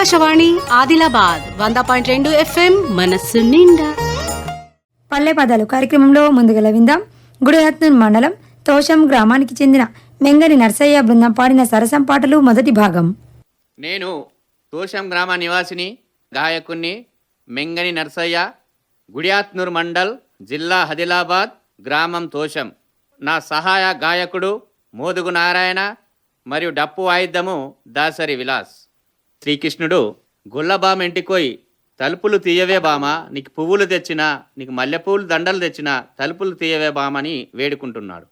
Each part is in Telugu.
ఆకాశవాణి ఆదిలాబాద్ వంద పాయింట్ రెండు ఎఫ్ఎం మనస్సు నిండా. పల్లె పదాలు కార్యక్రమంలో ముందుగా విందాం. గుడిహత్నూర్ మండలం తోషం గ్రామానికి చెందిన మెంగని నర్సయ్య బృందం పాడిన సరసం పాటలు మొదటి భాగం. నేను తోషం గ్రామ నివాసిని గాయకుణ్ణి మెంగని నర్సయ్య గుడియాత్నూర్ మండల్ జిల్లా ఆదిలాబాద్ గ్రామం తోషం. నా సహాయ గాయకుడు మోదుగు నారాయణ మరియు డప్పు వాయిద్యము దాసరి విలాస్. శ్రీకృష్ణుడు గుల్లబామ ఇంటికోయి తలుపులు తీయవే బామ నీకు పువ్వులు తెచ్చినా నీకు మల్లెపూలు దండలు తెచ్చినా తలుపులు తీయవే బామని వేడుకుంటున్నాడు.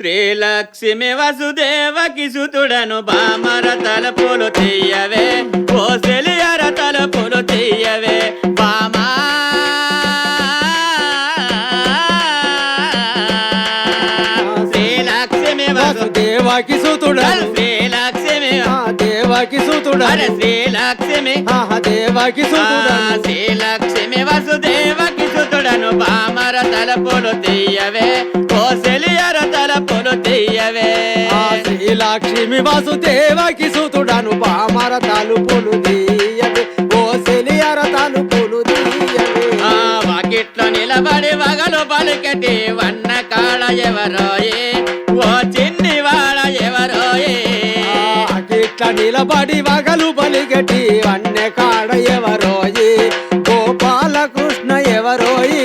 శ్రీలక్ష్మి వసుదేవ కిసుతుడను బామర తలుపులు తీయవే ఓ సెలియర తలపులు తీయవే బామా. శ్రీలక్ష్మి వసుదేవ కిసుతుడను సూతుడా శ్రీలక్ష్మి. దేవాకి శ్రీలక్ష్మి వసుదేవకి సుతుడను. బామర తలపులు తీయవే ఓ సెలియర తలపులు తీయవే. శ్రీలక్ష్మి వాసుదేవాకి సూతుడను. పామర తలుపులు తీయవే తలుపులు వాకిట్లో నిలబడి వగలు పలికటి వన్న ఎవరోయే ఇట్ల నిలబడి వగలు బలిగటి వన్నె కాడ ఎవరోయి? గోపాలకృష్ణ ఎవరోయి?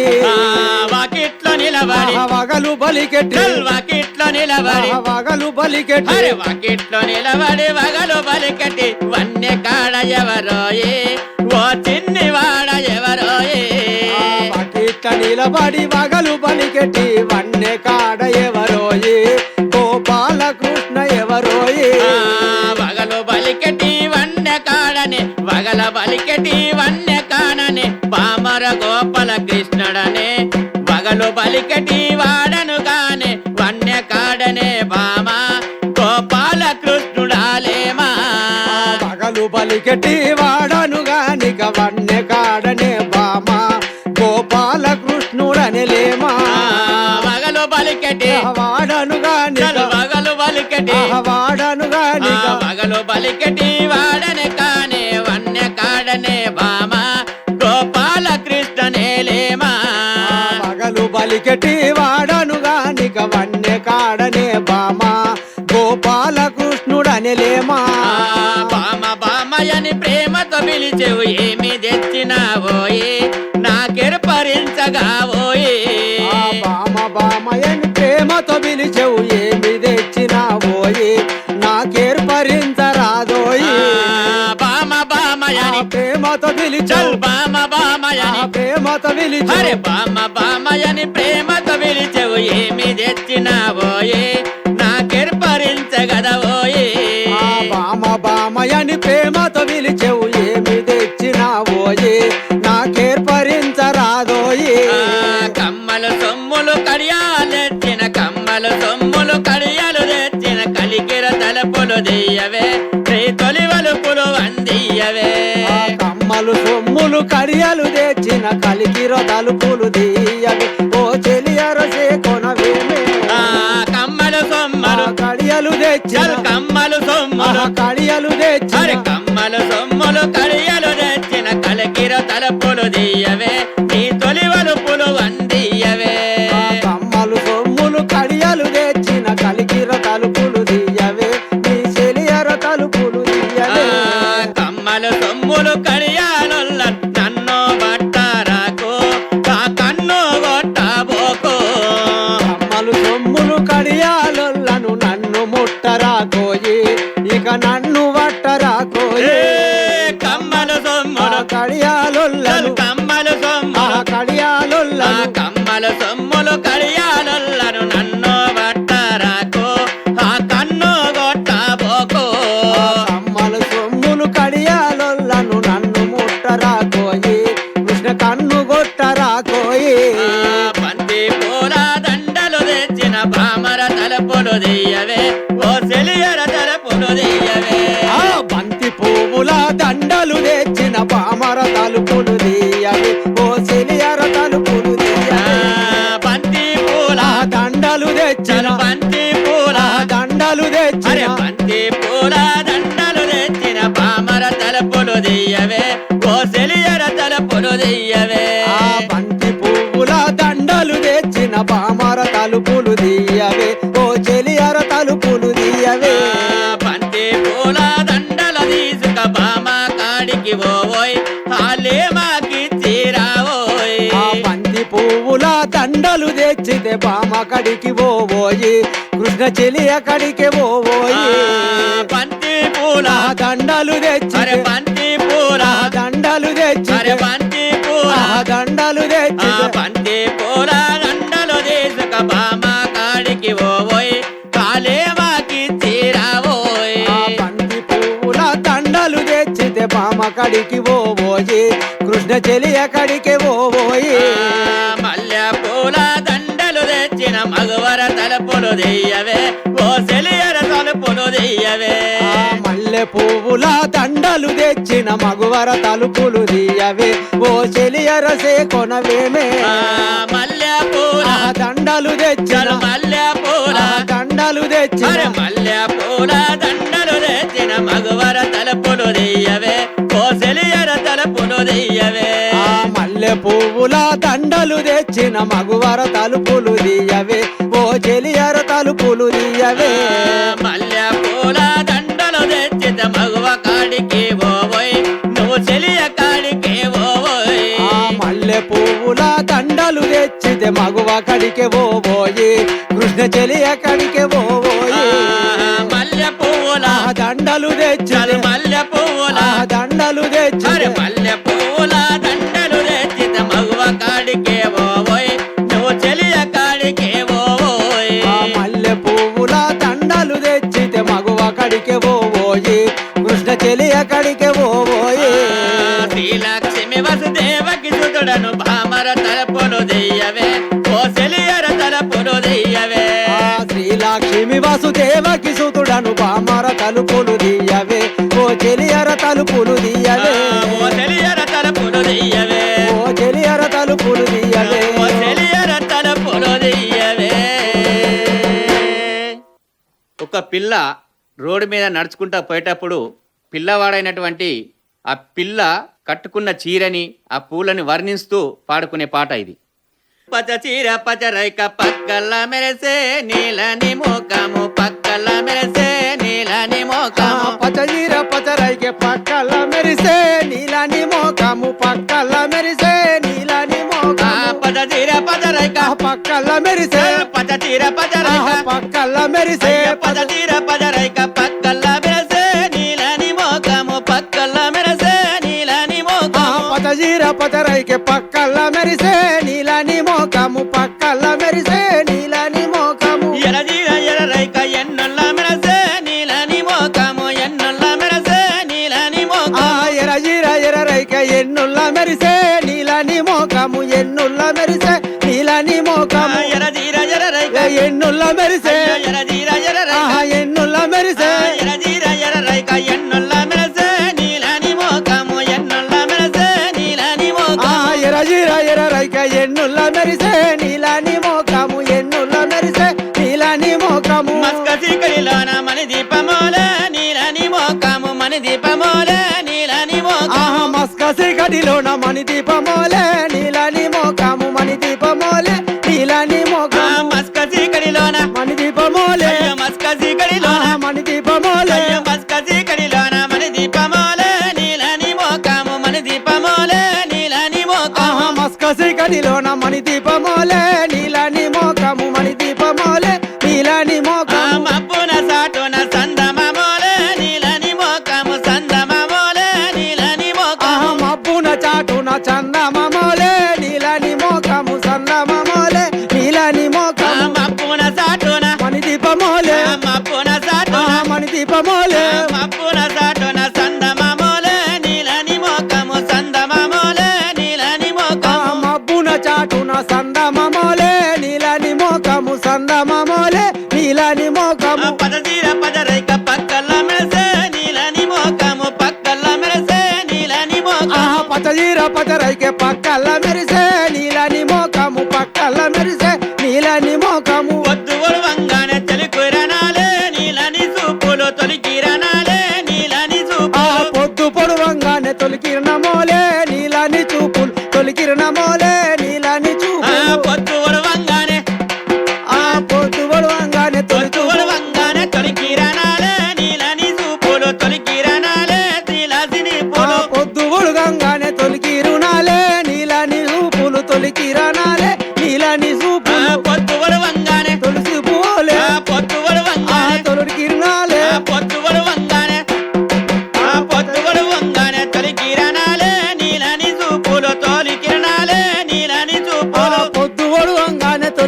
వాకిట్లో నిలబడి. వగలు బలిగటి వాకిట్లో నిలబడి. వగలు బలిగటి వాకిట్లో నిలబడి వగలు పలికటి వన్య కాడ ఎవరోయే? ఓ చిన్ని వాడ ఎవరోయే ఇట్ల నిలబడి వగలు బలిగటి వన్నె కాడ ఎవరోయి? బలికటి వన్య కాడని పామర గోపాల కృష్ణుడనే. వగలు బలికటి వాడను కానే వన్య కాడనే బామ. గోపాల కృష్ణుడాలేమా? పగలు బలికెట్టి వాడను గానిక వన్నె కాడనే బామ. గోపాల కృష్ణుడనిలేమా ఆ వగలు బలికటి వాడను గానిక చలు వగలు బలికటి వాడను ఆ గానిక వగలు బలికటి వాడనే వన్య కాడనే బామ గోపాల కృష్ణనేలేమా పగలు బలికెట్టి వాడను గానిక వన్నె కాడనే బామ గోపాల కృష్ణుడనిలేమా ఆ బామ బామయని ప్రేమతో పిలిచెవు ఏమి తెచ్చినావోయే నాకెరపరించగావోయే ఆ బామ బామయని ప్రేమతో పిలిచెవు ఏమి తెచ్చినావోయి నాకేర్పరించరాదోయి ప్రేమతో చల్ పిలిచెవు బామ బామయని ప్రేమతో అరే పిలిచెవు బామ బామయని ప్రేమతో పిలిచెవు ఏమి తెచ్చినావోయే నాకెరపరించగదవోయే బామ బామయని ప్రేమతో పిలిచెవు ఏమి తెచ్చినావోయి నాకేర్పరించరాదోయి కమ్మలు సొమ్ములు కడియాలెత్తిన కమ్మలు సొమ్ములు కడియాలు తెచ్చిన కలికిర తలుపులు దియ్యవే కమ్మలు సొమ్ములు కడియలు తెచ్చిన కలికిరో తలుపులు తీయవి ఓ చెలియరసే కొనవేమే. కమ్మలు సొమ్మలు. కడియలు తెచ్చిన కమ్మలు సొమ్ములు. కడియలు తెచ్చిన కమ్మలు సొమ్ములు కడియలు తెచ్చిన కలికిర తలుపులు దియ్యవే తలుపులు దియ్యవే ఓ సెలియర తలుపులు దియ్యవే ఆ బంతి పువ్వుల దండలు తెచ్చిన పామర తలుపులు తీయవి ఓ చెలియర తలుపులు బంతి పూల దండలు తెచ్చిన బంతి పూల. దండలు తెచ్చిన బంతి పూల దండలు తెచ్చిన భామర తలుపులు దియ్యవే ఓ సెలియర తలుపులు దియ్యవే ఆ బంతి పువ్వుల దండలు తెచ్చిన బామర తలుపులు ఓయ్ హాలే మాకిచ్చి రావోయ్ ఆ బంతి పువ్వుల దండలు తెచ్చితే బామ కడికి పోయి కృష్ణ చెలియ కడికి ఆ పోయి బంతి పూల దండలు తెచ్చి బంతి పూల దండలు తెచ్చి బంతి పూల. దండలు ఆ తెచ్చి బంతి పూల దండలు తీసుక బామ కాడికి ఓయ్ కడికి పోయి కృష్ణ చెలియ కడికి పోయి ఆ మల్లె పూల దండలు తెచ్చిన మగవర తలుపులు దెయ్యవే ఓ సెలియర తలుపులు దెయ్యవే. మల్లె పువ్వుల దండలు తెచ్చిన మగువర తలుపులు తీయవే ఓ చెలియరసే కొనవేమే మల్లె పూల దండలు తెచ్చిన చలు మల్లె పూల. దండలు తెచ్చిన మల్లె పూల దండలు తెచ్చిన మగవర తలుపులు దెయ్యవే ఆ మల్లె పువ్వుల దండలు తెచ్చిన మగువర తలుపులు తీయవే. ఓ చెలియర తలుపులు తీయవే. మల్లె పూల దండలు తెచ్చిత మగువ కాడికి ఓవోయ్ నువ్వు చెలియ కాడికి ఓవోయ్ ఆ మల్లె పువ్వుల దండలు తెచ్చితే మగువ కడికే పోయి కృష్ణ చెలియ కడికే పోయి కృష్ణ చెలియ కడికే పోయి శ్రీలక్ష్మి వసుదేవకి సుతుడను భామర తలపులు దెయ్యవే. ఓ సెలియర తలపులు దెయ్యవే. ఆ శ్రీలక్ష్మి వసుదేవకి సుతుడను బామర తలుపులు తీయవే ఓ చెలియర తలుపులు తీయవే ఓ సెలియర తలపులు దెయ్యవే. ఓ చెలియర తలుపులు తీయవే ఓ సెలియర తలపులు దెయ్యవే. ఒక పిల్ల రోడ్డు మీద నడుచుకుంటా పోయేటప్పుడు పిల్లవాడైనటువంటి ఆ పిల్ల కట్టుకున్న చీరని ఆ పూలని వర్ణిస్తూ పాడుకునే పాట ఇది. పచ చీర పచ రైక పక్కల మెరసే నీలని మోకము పక్కల మెరసే నీలని మోకము. పచజీర పచరైకే పక్కల మెరిసే నీలని మోకము పక్కల మెరిసే నీలని మోకము. పచ చీర పచ రైక ఆ పక్కల మెరిసే. పచ చీర పచ ఆ రైక పక్కల మెరిసే పద తీర పదరైక పచరైకే పక్కల మెరిసే నీలని మోకము పక్కల్ల మెరిసే నీలని మోకము. ఎరజీర ఎర్రైక ఎన్నుల్ల మెరసే నీలని మోకము ఎన్నుల్ల మెరసే నీలని ఆ మోకము ఎరజీర ఎర్రైకే ఎన్నుల్ల మెరిసే నీలని మోకము ఎన్నుల్ల మెరిసే నీలని మోకము. ఎరజీర ఎర్రైక ఎన్నుల్ల మెరిసే ఎరజీర ఎర్రైక ఎన్నుల్ల మెరిసే ఎన్నుల్ల మెరిసే నీలని మోకము ఎన్నుల్ల మెరిసే నీలని మోకము. మస్కసి కడిలోన మని దీపమోలే నీలని మోకము మని దీపమోలే నీలని మోకము. ఆహా మస్కసి గడిలోన మణి దీపమోలే నీలని మోకము మణి దీపమోలే నీలని మస్కసి గడిలోన మణి దీపమోలే నీలని మోకము మణి దీపమోలే నీలని మోక పక్కల మెరిసే నీలని మోకము పక్కల మెరిసే.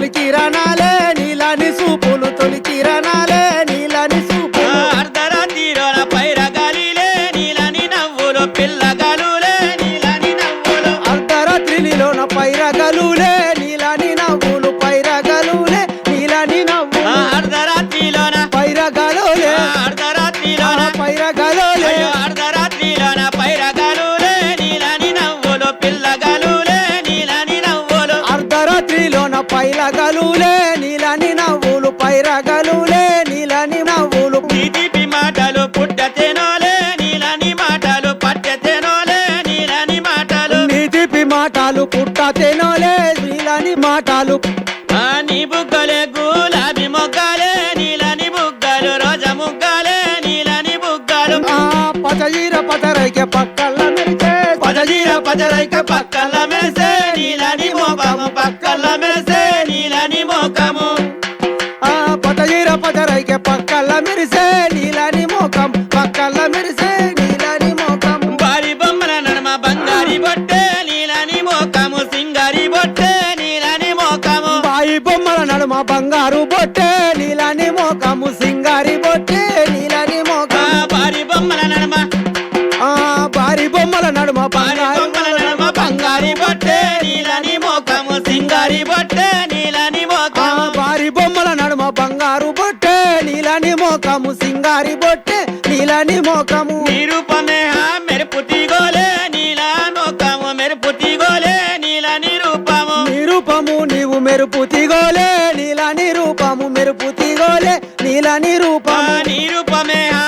kirana పైలగలులే నీలని నవ్వులు పైరగలులే నీలని నవ్వులు. తీపి మాటలు పుట్టతేనోలే నీలని మాటలు పట్టతేనోలే నీలని మాటలు. నీతిపి మాటలు పుట్టతేనోలే నీలని మాటలు. నీ బుగ్గలే గులాబీ మొగ్గలే నీలని బుగ్గలు రోజా ముగ్గలే నీలని బుగ్గలు. ఆ పచజీర పచరైకే పక్కల మెరిచే పదజీర పదరైక పక్కల మెరిసే నీలని మోకము పక్కల మెరిసే. మెరిసే నీలని మోకం పక్కల మెరిసే నీలని మోకం. బారి బొమ్మల నడమ బంగారి బొట్టే నీలని మోకము సింగారి బొట్టే నీలని మోకము. బాయి బొమ్మల నడుమ బంగారు బొట్టే నీలని మోకము సింగారి బొట్టే నీలని మోకం. బారి బొమ్మల నడమ. ఆ బారి బొమ్మల నడుమ బంగారు బొమ్మల నడమ బంగారి బొట్టే నీలని మోకము సింగారి బొట్టే మోకము సింగారి బొట్టే నీలని మోకము. నిరూపమే హా మెరుపు తీగోలే నీలా మోకము మెరుపు తీగోలే నీలని రూపము నిరూపము నీవు మెరుపు తిగోలే నీలని రూపము మెరుపు తిగోలే నిరూపమే హా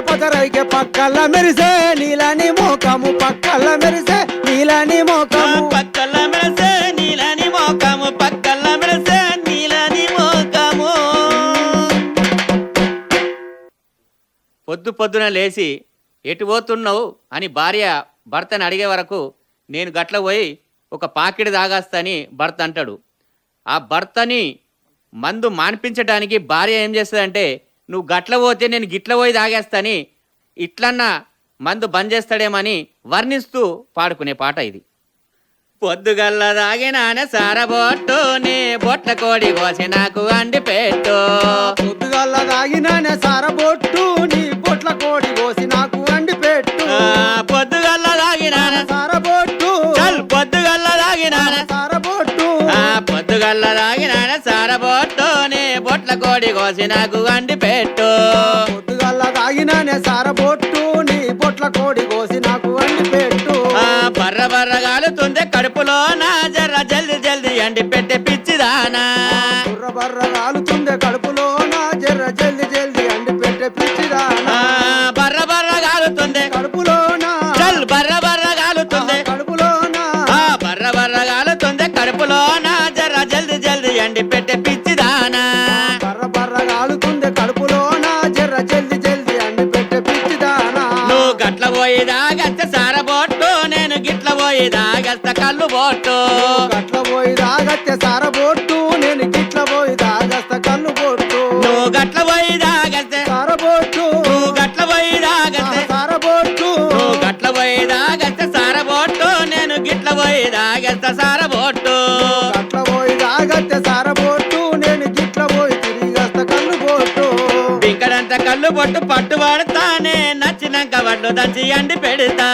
పదరైకే పక్కల మెరిసే నీలని మోకము పక్కల మెరిసే నీలని మోకము. పక్కల మెరిసే నీలని మోకము పక్కల మెరిసే నీలని మోకము. పొద్దు పొద్దున లేచి ఎటు పోతున్నావు? అని భార్య భర్తని అడిగే వరకు నేను గట్ల పోయి ఒక పాకిడి తాగాస్తని భర్త అంటాడు. ఆ భర్తని మందు మాన్పించడానికి భార్య ఏం చేస్తుందంటే నువ్వు గట్ల పోతే నేను గిట్ల పోయి తాగేస్తాని ఇట్లన్నా మందు బంద్ చేస్తాడేమని వర్ణిస్తూ పాడుకునే పాట ఇది. పొద్దుగల్ల సారబొట్టు నీ బొట్ల కోడి కోసి నాకు అండి పెట్టు. పొద్దుగల్ల తాగినానే సారబొట్టు నీ పొట్ల కోడి కోసి నాకు వండి పెట్టు. పొద్దుగల్ల దాగినాన సారబొట్టు పొద్దుగల్ల సారబొట్టు. ఆ పొద్దుగల్ల దాగినాన సారబొట్టు నీ బొట్ల కోడి కోసి నాకు అండి పెట్టు. పొద్దుగల్ల తాగినానే సారబొట్టు నీ పొట్ల కోడి కోసి నాకు వండి పెట్టు. ఆ బర్ర బర్ర కాలుతుంది కడుపులో నా జర్ర జల్ది జల్ది అండి పెట్టే పిచ్చిదానా. బుర్ర బర్ర కాలుతుందే కడుపులో పోయి దాగస్త కళ్ళు బొట్టు. గట్ల పోయి దాగత్తే సారబొట్టు నేను గిట్ల పోయి దాగస్త కన్ను బొట్టు. నువ్వు గట్ల పోయి దాగస్తే సారబొట్టు నువ్వు గట్ల పోయి దాగస్తే సారబొట్టు నువ్వు గట్ల పోయి దాగస్త సారబొట్టు నేను గిట్ల పోయి దాగస్త సారబొట్టు గట్ల పోయి దాగత్తే సారబొట్టు నేను గిట్ల పోయి తిరిగస్త కన్ను బొట్టు. ఇంకడంత కళ్ళు బొట్టు పట్టు పడతానే నచ్చినాక వడ్లు దంచి అండి పెడతా.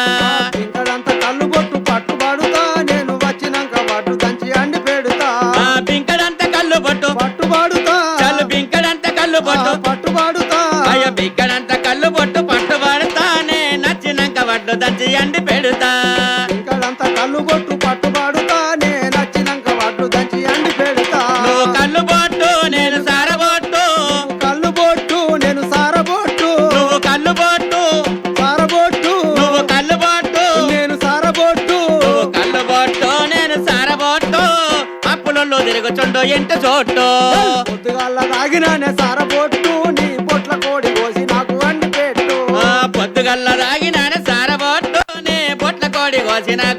ఎంట చోటు పొద్దుగాల తాగినానే సారబొట్టు నీ పొట్ల కోడి కోసి నాకు వండి పెట్టు. పొద్దుగల్ల రాగినాన సారబొట్టు నీ బొట్ల కోడి కోసి నాకు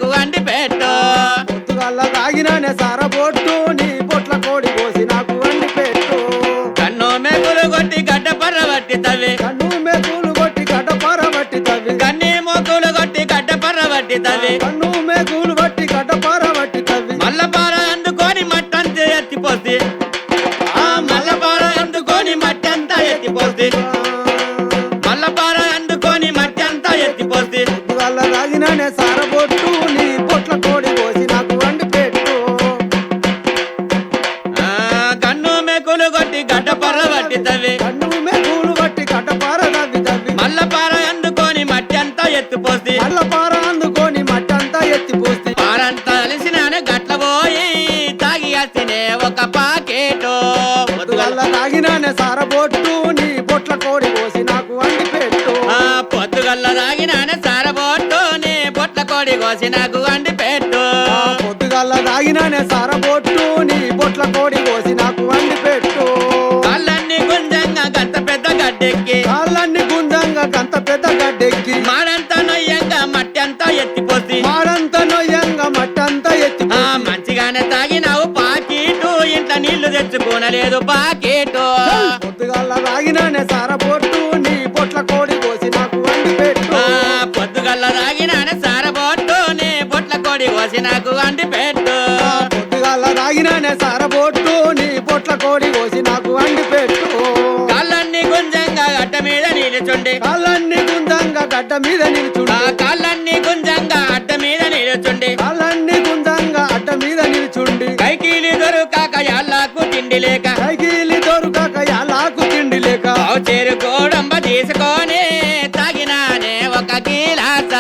కోసి నాకు వండి పెట్టు పొద్దుగల్ల తాగినానే సారబొట్టు నీ బొట్ల కోడి పోసి నాకు వండి పెట్టు. కళ్ళన్ని గుంజంగా గంత పెద్ద గడ్డెక్కి. కాళ్ళన్ని గుంజంగా గంత పెద్ద గడ్డెక్కి. మాడంతా నొయ్యంగా మట్టి అంతా ఎత్తిపోసి మాడంత నొయ్యంగా మట్టంతా ఎత్తి ఆ మంచిగానే తాగినావు పాకెట్. ఇంట్లో నీళ్ళు తెచ్చుకోనలేదు పాకెట్. కోసి నాకు వండి పెట్టు. ఆ పొద్దుగల్ల తాగినానే సారబొట్టు నీ బొట్ల కోడి పోసి నాకు వండి పెట్టు. కాళ్ళన్ని గుంజంగా గడ్డ మీద నిలుచుండి. కాళ్ళన్ని గుంజంగా గడ్డ మీద ఆ నిల్చుండు కాళ్ళన్ని గుంజంగా అడ్డ మీద నిలుచుండి. కాళ్ళన్ని గుంజంగా అడ్డ మీద నిల్చుండి. కైకీలి దొరుకాక యాళ్ళకు తిండి లేక. కైకీలి దొరకక ఎలాకు తిండి లేక. చేరు కోడంబ తీసుకొని తాగినానే ఒక గీలాస.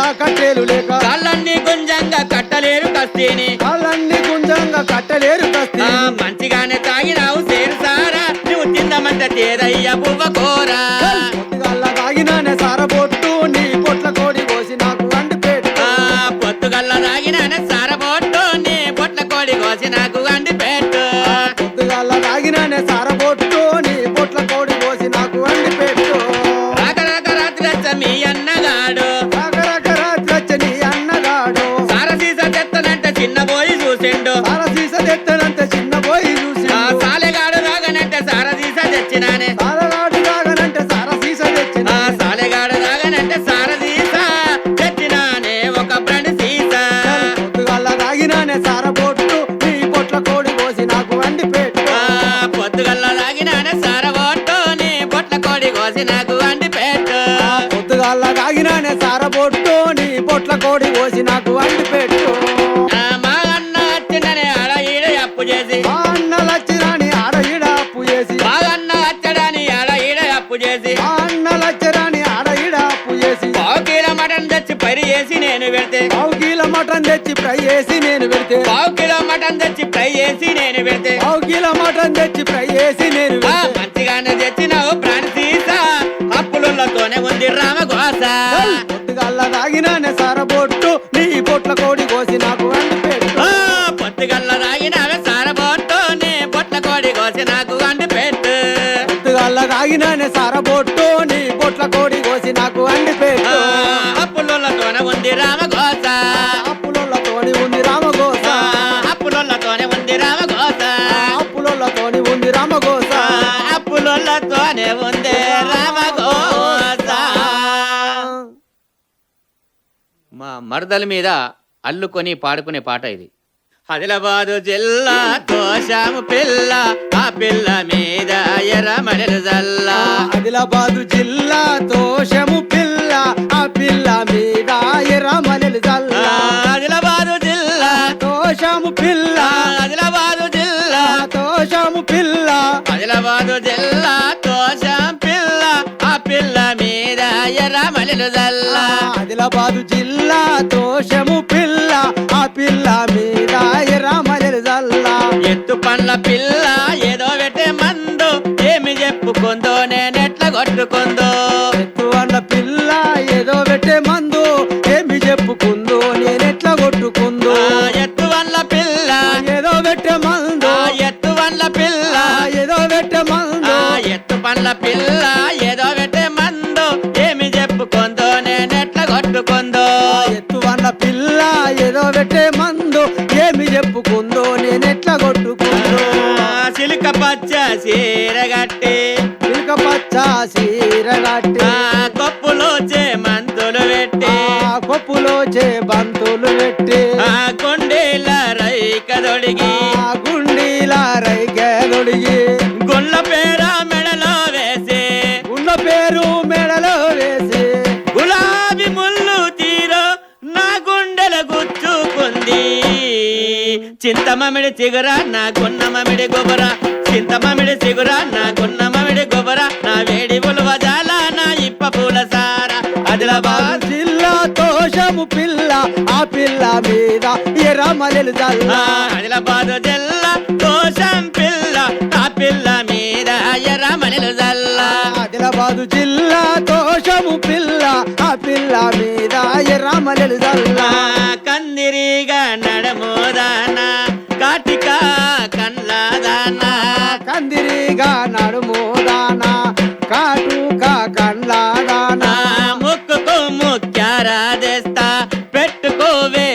కట్టేలు లేక. కాళ్ళన్ని గుంజంగా కట్టలేరు కస్తీని. కాళ్ళన్ని గుంజంగా కట్టలేరు కస్తి మంచిగానే తాగినావు సేరు సారా. నువ్వు తిందమంటే తేదయ్య బువ్వ కూర. పొద్దుగల్ల తాగినానే సారబొట్టు నీ బొట్ల కోడి పోసి నాకు వండి పెట్టు. మా అన్న వచ్చిండనే ఆడ ఈడ అప్పు చేసి. మా అన్నలచ్చిరాని ఆడ ఈడ అప్పు చేసి. మా అన్న వచ్చడని ఆడ ఈడ అప్పు చేసి. మా అన్నలచ్చిరాని ఆడ ఈడ అప్పు చేసి. పావు కిలో మటన్ తెచ్చి పరి చేసి నేను పెడితే. పావు కిలో మటన్ తెచ్చి ఫ్రై చేసి నేను పెడితే. పావు కిలో మటన్ తెచ్చి ఫ్రై చేసి నేను పెడితే. పావు కిలో మటన్ తెచ్చి ఫ్రై చేసి నేను మంచిగానే తెచ్చినావు ప్రాణి సీసా అప్పులతోనే ఉంది రామగోస తాగినానే సారబొట్టు నీ బొట్ల కోడి కోసి నాకు ఆ, పెట్టు. అప్పులతోనే ఉంది రామగోస. అప్పులతోని ఉంది రామగోస. అప్పులతోనే ఉంది రామగోస. అప్పులతోని ఉంది రామగోస. అప్పులతోనే ఉంది రామగోస. మా మరదల మీద అల్లుకొని పాడుకునే పాట ఇది. ఆదిలాబాదు జిల్లా తోషాము పిల్ల. పిల్ల మీద ఎర్రమణెలు జల్లా. ఆదిలాబాదు జిల్లా తోషము పిల్ల ఆ పిల్ల మీద జల్ల. ఆదిలాబాదు జిల్లా తోషము పిల్ల ఆదిలాబాదు జిల్లా తోషము పిల్ల. ఆదిలాబాదు జిల్లా తోషం పిల్ల ఆ పిల్ల మీద జల్లా. ఆదిలాబాదు జిల్లా తోషము పిల్ల ఆ పిల్ల మీద జల్ల. ఎత్తు పండ్ల పిల్ల కొట్టుకుందో? అన్న పిల్ల ఏదో పెట్టే మందు. ఏమి చెప్పుకుందో నేనెట్లా కొట్టుకుందో? ఎత్తు వల్ల పిల్ల. ఏదో పెట్టే మందు. ఎత్తు వల్ల పిల్ల. ఏదో పెట్టే మందు. ఎత్తు పండ్ల పిల్ల ఏదో పెట్టే మందు. ఏమి చెప్పుకుందో నేనెట్లా కొట్టుకుందో? ఎత్తు అన్న పిల్ల ఏదో పెట్టే మందు. ఏమి చెప్పుకుందో నేనెట్లా కొట్టుకుందో? ఆ, సిలుక పచ్చ చీర చాసీరగట్టి కొప్పులో చే మంతులు పెట్టి. కొప్పులో చే బంతులు పెట్టి. కొండీల రైక దొడిగి గుండీల రైక దొడిగి చింతమమిడి చిగుర నా గున్న మమిడి గొబర. చింతమమిడి చిగుర నా గున్న మమిడి గొబర. నా వేడి ఉలువ జాల నా ఇప్ప పూల సార. ఆదిలాబాద్ జిల్లా తోషము పిల్ల ఆ పిల్ల మీద ఎర్రమలెలు జల్ల. ఆదిలాబాద్ జిల్లా దోషం పిల్ల ఆ పిల్ల మీద ఎర్రమణిలు జల్లా. ఆదిలాబాదు జిల్లా తోషము పిల్ల ఆ పిల్ల మీద ఎర్రమలెలు జల్ల. నడుమోదానా కాటుక కండ్లాదానా ముక్కుకు పెట్టుకోవే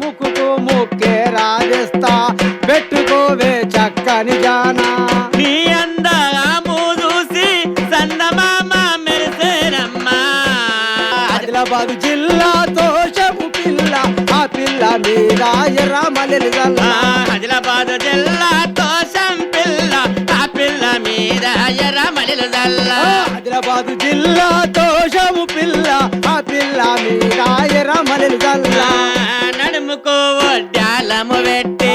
ముక్కుకు ముక్కే రాజేస్తా పెట్టుకోవే చక్కని జానా నీ అందము చూసి సందమామ మెరిసేనమ్మా. ఆదిలాబాదు జిల్లా పిల్ల ఆ మీద ఆదిలాబాద్ జిల్లా తోషం ఎర్రమణిలు జల్లా తోషము పిల్ల ఆ పిల్ల మీద ఎర్రమలెలు జల్ల నడుముకు వడ్డాలము పెట్టి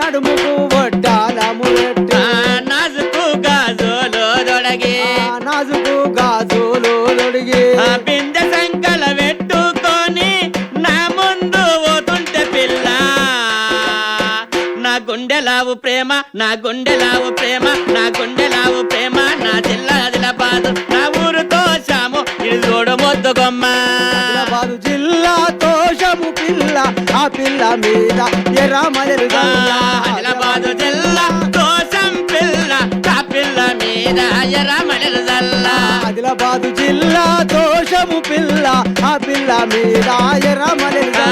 నడుముకు వడ్డాలము పెట్టి. నాజుకు గాజులు దొడగి ఆ నాజుకు గాజులు లొడిగి ఆ బిందె సంకల పెట్టుకొని నా ముందు పోతుంటే పిల్ల. నా గుండెలావు ప్రేమ నా గుండెలావు ప్రేమ నా గుండెలావు పిల్ల మీద ఆదిలాబాదు జిల్లా తోషం పిల్ల ఆ పిల్ల మీద ఎర్రమణిలు జల్లా ఆదిలాబాదు జిల్లా దోషము పిల్ల ఆ పిల్ల మీద ఎర్రమలెలు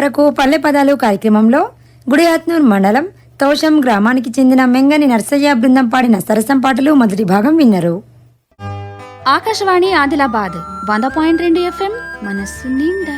వరకు పల్లె పదాలు కార్యక్రమంలో గుడియాత్నూర్ మండలం తోషం గ్రామానికి చెందిన మెంగని నర్సయ్య బృందం పాడిన సరసం పాటలు మొదటి భాగం విన్నారు. ఆకాశవాణి ఆదిలాబాద్ వంద పాయింట్ రెండు ఎఫ్ఎం మనస్సు నిండా.